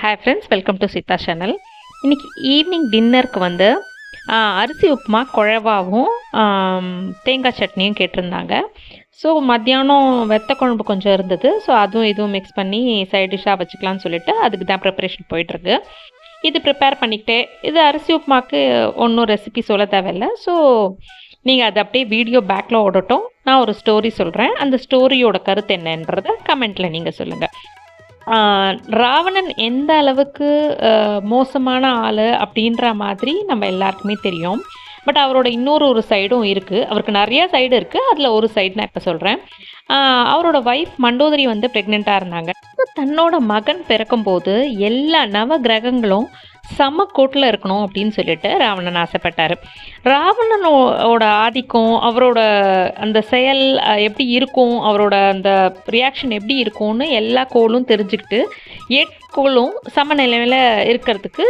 Hi friends welcome to Seetha channel இன்றைக்கி evening டின்னருக்கு வந்து அரிசி உப்புமா குழவாவும் தேங்காய் சட்னியும் கேட்டிருந்தாங்க. ஸோ மத்தியானம் வெத்த குழம்பு கொஞ்சம் இருந்தது. ஸோ அதுவும் இதுவும் மிக்ஸ் பண்ணி சைட் டிஷ்ஷாக வச்சுக்கலாம்னு சொல்லிட்டு அதுக்கு தான் ப்ரிப்பரேஷன் போயிட்டுருக்கு. இது ப்ரிப்பேர் பண்ணிக்கிட்டே இது அரிசி உப்புமாக்கு ஒன்றும் ரெசிபி சொல்ல தேவையில்லை. ஸோ நீங்கள் அதை அப்படியே வீடியோ பேக்கில் ஓடட்டும். நான் ஒரு ஸ்டோரி சொல்கிறேன் அந்த ஸ்டோரியோட கருத்து என்னன்றதை கமெண்ட்டில் நீங்கள் சொல்லுங்கள் ராவணன் எந்த அளவுக்கு மோசமான ஆள் அப்படின்ற மாதிரி நம்ம எல்லாருக்குமே தெரியும். பட் அவரோட இன்னொரு ஒரு சைடும் இருக்குது அவருக்கு நிறையா சைடு இருக்குது அதில் ஒரு சைடு நான் இப்போ சொல்கிறேன் அவரோட ஒய்ஃப் மண்டோதரி வந்து ப்ரெக்னெண்ட்டாக இருந்தாங்க. தன்னோட மகன் பிறக்கும்போது எல்லா நவ கிரகங்களும் சம கோட்டில் இருக்கணும் அப்படின்னு சொல்லிட்டு ராவணன் ஆசைப்பட்டார். ராவணனோட ஆதிக்கம் அவரோட அந்த செயல் எப்படி இருக்கும் அவரோட அந்த ரியாக்ஷன் எப்படி இருக்கும்னு எல்லா கோளும் தெரிஞ்சுக்கிட்டு ஸ்கூலும் சமநிலையில் இருக்கிறதுக்கு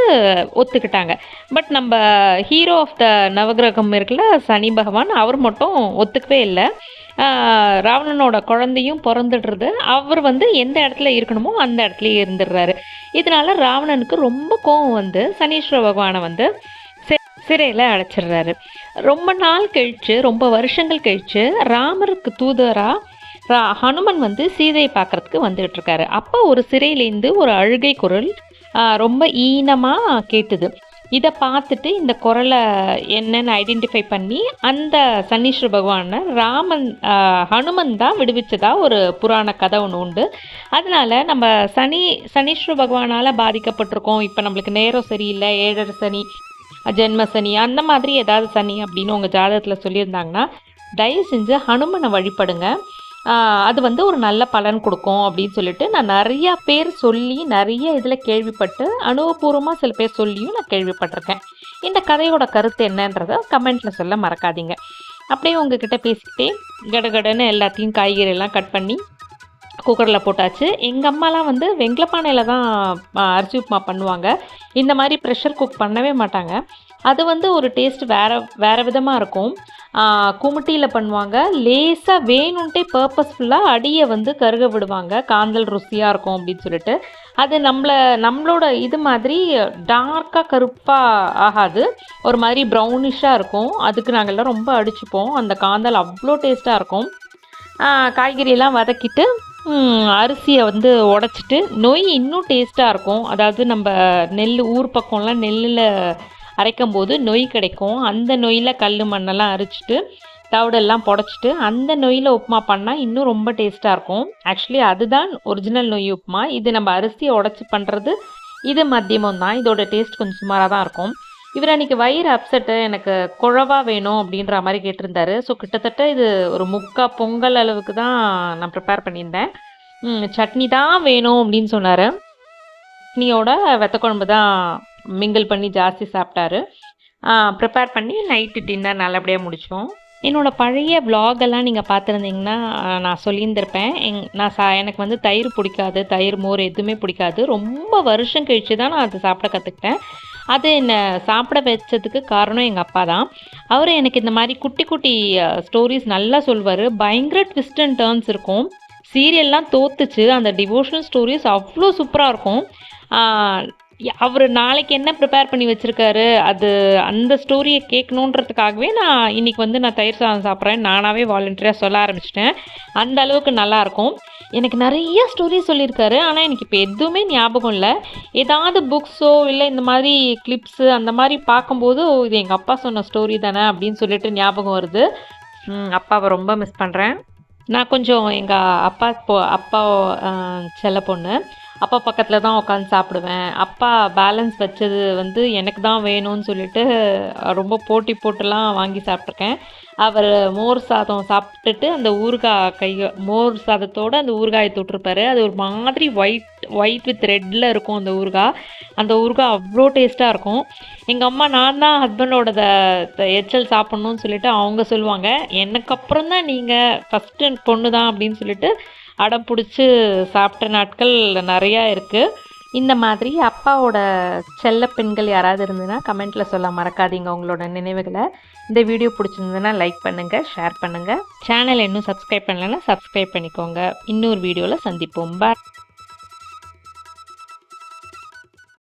ஒத்துக்கிட்டாங்க. பட் நம்ம ஹீரோ ஆஃப் த நவகிரகம் இருக்குல்ல சனி பகவான் அவர் மட்டும் ஒத்துக்கவே இல்லை. ராவணனோட குழந்தையும் பிறந்துடுறது. அவர் வந்து எந்த இடத்துல இருக்கணுமோ அந்த இடத்துலயே இருந்துடுறாரு. இதனால ராவணனுக்கு ரொம்ப கோவம் வந்து சனீஸ்வர பகவானை வந்து சிறையில் அடைச்சிடுறாரு. ரொம்ப நாள் கழிச்சு ரொம்ப வருஷங்கள் கழிச்சு ராமருக்கு தூதராக ரா ஹனுமன் வந்து சீதையை பார்க்கறதுக்கு வந்துகிட்டு இருக்காரு அப்போ ஒரு சிறையிலேருந்து ஒரு அழுகை குரல் ரொம்ப ஈனமாக கேட்டுது. இதை பார்த்துட்டு இந்த குரலை என்னன்னு ஐடென்டிஃபை பண்ணி அந்த சன்னீஸ்வர பகவானை ராமன் ஹனுமன் தான் விடுவிச்சதா ஒரு புராண கதை ஒன்று உண்டு. அதனால் நம்ம சனி சனீஸ்வர பகவானால் பாதிக்கப்பட்டிருக்கோம். இப்போ நம்மளுக்கு நேரம் சரியில்லை. ஏழரை சனி ஜென்ம சனி அந்த மாதிரி ஏதாவது சனி அப்படின்னு உங்கள் ஜாதகத்தில் சொல்லியிருந்தாங்கன்னா தயவு செஞ்சு ஹனுமனை வழிபடுங்க. அது வந்து ஒரு நல்ல பலன் கொடுக்கும் அப்படின்னு சொல்லிட்டு நான் நிறையா பேர் சொல்லி நிறைய இதில் கேள்விப்பட்டு அனுபவபூர்வமாக சில பேர் சொல்லியும் நான் கேள்விப்பட்டிருக்கேன். இந்த கதையோட கருத்து என்னன்றதை கமெண்ட்டில் சொல்ல மறக்காதீங்க. அப்படியே உங்ககிட்ட பேசிக்கிட்டே கடகடன்னு எல்லாத்தையும் காய்கறியெல்லாம் கட் பண்ணி குக்கரில் போட்டாச்சு. எங்கள் அம்மாலாம் வந்து வெங்கலப்பானையில் தான் அரிசி உப்புமா பண்ணுவாங்க. இந்த மாதிரி ப்ரெஷர் குக் பண்ணவே மாட்டாங்க. அது வந்து ஒரு டேஸ்ட் வேறு வேறு விதமாக இருக்கும். குமிட்டியில் பண்ணுவாங்க. லேசாக வேணுன்ட்டே பர்பஸ்ஃபுல்லாக அடியை வந்து கருக விடுவாங்க. காந்தல் ருசியாக இருக்கும் அப்படின்னு சொல்லிட்டு. அது நம்மளை நம்மளோட இது மாதிரி டார்க்காக கருப்பாக ஆகாது. ஒரு மாதிரி ப்ரௌனிஷாக இருக்கும். அதுக்கு நாங்கள்லாம் ரொம்ப அடிச்சுப்போம். அந்த காந்தல் அவ்வளோ டேஸ்ட்டாக இருக்கும். காய்கறியெல்லாம் வதக்கிட்டு அரிசியை வந்து உடச்சிட்டு நொய் இன்னும் டேஸ்ட்டாக இருக்கும். அதாவது நம்ம நெல் ஊர் பக்கம்லாம் நெல்லில் அரைக்கும் போது நொய் கிடைக்கும். அந்த நொய்யில் கல் மண்ணெல்லாம் அரிச்சிட்டு தவிடெல்லாம் புடச்சிட்டு அந்த நொய்யில் உப்புமா பண்ணால் இன்னும் ரொம்ப டேஸ்ட்டாக இருக்கும். ஆக்சுவலி அதுதான் ஒரிஜினல் நொய் உப்புமா. இது நம்ம அரிசியை உடச்சி பண்ணுறது இது மத்தியமும் தான். இதோட டேஸ்ட் கொஞ்சம் சுமாராக தான் இருக்கும். இவர் அன்றைக்கி வயிறு அப்செட்டு எனக்கு குழவா வேணும் அப்படின்ற மாதிரி கேட்டிருந்தாரு. ஸோ கிட்டத்தட்ட இது ஒரு முக்கா பொங்கல் அளவுக்கு தான் நான் ப்ரிப்பேர் பண்ணியிருந்தேன். சட்னி தான் வேணும் அப்படின்னு சொன்னார். சட்னியோட வெத்த குழம்பு தான் மிங்கிள் பண்ணி ஜாஸ்தி சாப்பிட்டாரு. ப்ரிப்பேர் பண்ணி நைட்டு டின்னர் நல்லபடியாக முடித்தோம் என்னோடய பழைய vlog எல்லாம் நீங்கள் பார்த்துருந்தீங்கன்னா நான் சொல்லியிருந்திருப்பேன். எங் நான் சா எனக்கு வந்து தயிர் பிடிக்காது தயிர் மோர் எதுவுமே பிடிக்காது. ரொம்ப வருஷம் கழிச்சு தான் நான் அதை சாப்பிட கற்றுக்கிட்டேன் அது என்னை சாப்பிட வச்சதுக்கு காரணம் எங்கள் அப்பா தான். அவர் எனக்கு இந்த மாதிரி குட்டி குட்டி ஸ்டோரிஸ் நல்லா சொல்வார். பயங்கர ட்விஸ்ட் அண்ட் டேர்ன்ஸ் இருக்கும். சீரியல்லாம் தோத்துச்சு. அந்த டிவோஷனல் ஸ்டோரிஸ் அவ்வளோ சூப்பராக இருக்கும். அவர் நாளைக்கு என்ன ப்ரிப்பேர் பண்ணி வச்சுருக்காரு? அது அந்த ஸ்டோரியை கேட்கணுன்றதுக்காகவே நான் இன்னைக்கு வந்து நான் தயிர் சாதம் சாப்பிட்றேன். நானாகவே வாலண்டியராக சொல்ல ஆரம்பிச்சிட்டேன். அந்த அளவுக்கு நல்லாயிருக்கும் எனக்கு நிறைய ஸ்டோரி சொல்லியிருக்காரு. ஆனால் எனக்கு இப்போ எதுவுமே ஞாபகம் இல்லை. ஏதாவது புக்ஸோ இல்லை இந்த மாதிரி கிளிப்ஸு அந்த மாதிரி பார்க்கும்போது இது எங்கள் அப்பா சொன்ன ஸ்டோரி தானே அப்படின்னு சொல்லிட்டு ஞாபகம் வருது. அப்பாவை ரொம்ப மிஸ் பண்ணுறேன் நான் கொஞ்சம் எங்கள் அப்பா போ அப்பா செல்ல பொண்ணு. அப்பா பக்கத்தில் தான் உட்காந்து சாப்பிடுவேன். அப்பா பேலன்ஸ் வச்சது வந்து எனக்கு தான் வேணும்னு சொல்லிட்டு ரொம்ப போட்டி போட்டுலாம் வாங்கி சாப்பிட்ருக்கேன் அவர் மோர் சாதம் சாப்பிட்டுட்டு அந்த ஊறுகாய் கை மோர் சாதத்தோடு அந்த ஊறுகாயை தொட்டிருப்பாரு. அது ஒரு மாதிரி ஒயிட் ஒயிட் வித் ரெட்டில் இருக்கும் அந்த ஊறுகாய். அந்த ஊறுகாய் அவ்வளோ டேஸ்ட்டாக இருக்கும். எங்கள் அம்மா நான் தான் ஹஸ்பண்டோட எச்சல் சாப்பிட்ணுன்னு சொல்லிட்டு அவங்க சொல்லுவாங்க. எனக்கு அப்புறம் தான் நீங்கள் ஃபஸ்ட்டு பொண்ணு தான் அப்படின்னு சொல்லிட்டு அடம் பிடிச்சி சாப்பிட்ட நாட்கள் நிறையா இருக்குது இந்த மாதிரி அப்பாவோட செல்ல பெண்கள் யாராவது இருந்ததுன்னா கமெண்ட்டில் சொல்ல மறக்காதீங்க உங்களோட நினைவுகளை. இந்த வீடியோ பிடிச்சிருந்ததுன்னா லைக் பண்ணுங்கள் ஷேர் பண்ணுங்கள் சேனல் இன்னும் சப்ஸ்கிரைப் பண்ணலன்னா சப்ஸ்கிரைப் பண்ணிக்கோங்க. இன்னொரு வீடியோவில் சந்திப்போம். பாய்